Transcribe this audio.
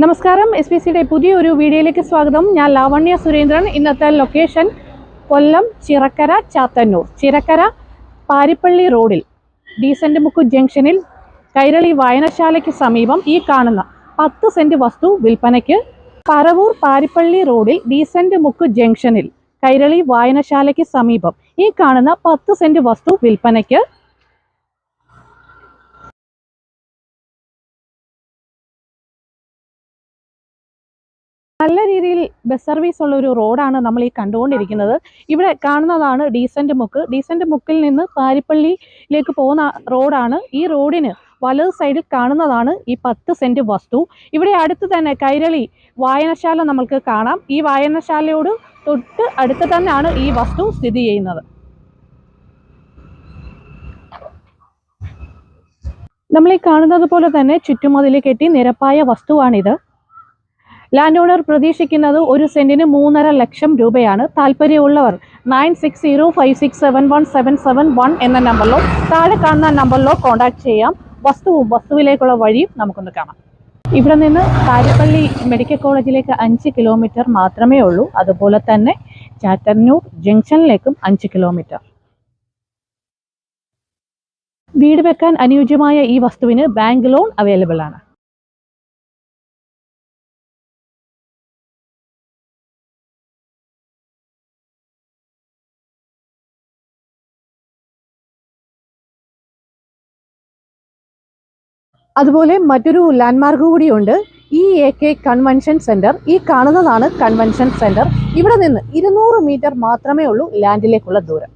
നമസ്കാരം. S P സിയുടെ പുതിയൊരു വീഡിയോയിലേക്ക് സ്വാഗതം. ഞാൻ ലാവണ്യ സുരേന്ദ്രൻ. ഇന്നത്തെ ലൊക്കേഷൻ കൊല്ലം ചിറക്കര ചാത്തന്നൂർ. ചിറക്കര പാരിപ്പള്ളി റോഡിൽ ഡീസന്റ് മുക്ക് ജംഗ്ഷനിൽ കൈരളി വായനശാലയ്ക്ക് സമീപം ഈ കാണുന്ന പത്ത് സെന്റ് വസ്തു വിൽപ്പനയ്ക്ക് പറവൂർ പാരിപ്പള്ളി റോഡിൽ ഡീസന്റ് മുക്ക് ജംഗ്ഷനിൽ കൈരളി വായനശാലയ്ക്ക് സമീപം ഈ കാണുന്ന പത്ത് സെന്റ് വസ്തു വിൽപ്പനയ്ക്ക് നല്ല രീതിയിൽ ബസ് സർവീസ് ഉള്ള ഒരു റോഡാണ് നമ്മൾ ഈ കണ്ടുകൊണ്ടിരിക്കുന്നത്. ഇവിടെ കാണുന്നതാണ് ഡീസന്റ് മുക്ക്. ഡീസന്റ് മുക്കിൽ നിന്ന് പാരിപ്പള്ളിയിലേക്ക് പോകുന്ന റോഡാണ്. ഈ റോഡിന് വലത് സൈഡിൽ കാണുന്നതാണ് ഈ പത്ത് സെന്റ് വസ്തു. ഇവിടെ അടുത്ത് തന്നെ കൈരളി വായനശാല നമ്മൾക്ക് കാണാം. ഈ വായനശാലയോട് തൊട്ട് അടുത്ത് തന്നെയാണ് ഈ വസ്തു സ്ഥിതി ചെയ്യുന്നത്. നമ്മൾ ഈ കാണുന്നത് പോലെ തന്നെ ചുറ്റുമതിൽ കെട്ടി നിരപ്പായ വസ്തുവാണിത്. ലാൻഡ് ഓണർ പ്രതീക്ഷിക്കുന്നത് ഒരു സെന്റിന് മൂന്നര ലക്ഷം രൂപയാണ്. താല്പര്യമുള്ളവർ nine six zero five six seven one seven seven one എന്ന നമ്പറിലോ താഴെ കാണുന്ന നമ്പറിലോ കോൺടാക്ട് ചെയ്യാം. വസ്തുവും വസ്തുവിലേക്കുള്ള വഴിയും നമുക്കൊന്ന് കാണാം. ഇവിടെ നിന്ന് കാരിപ്പള്ളി മെഡിക്കൽ കോളേജിലേക്ക് അഞ്ച് കിലോമീറ്റർ മാത്രമേ ഉള്ളൂ. അതുപോലെ തന്നെ ചാറ്റന്നൂർ ജംഗ്ഷനിലേക്കും അഞ്ച് കിലോമീറ്റർ വീട് വെക്കാൻ അനുയോജ്യമായ ഈ വസ്തുവിന് ബാങ്ക് ലോൺ അവൈലബിൾ ആണ്. അതുപോലെ മറ്റൊരു ലാൻഡ്മാർക്ക് കൂടിയുണ്ട്. E A K convention centre ഈ കാണുന്നതാണ് കൺവെൻഷൻ സെന്റർ ഇവിടെ നിന്ന് ഇരുന്നൂറ് മീറ്റർ മാത്രമേ ഉള്ളൂ ലാൻഡിലേക്കുള്ള ദൂരം.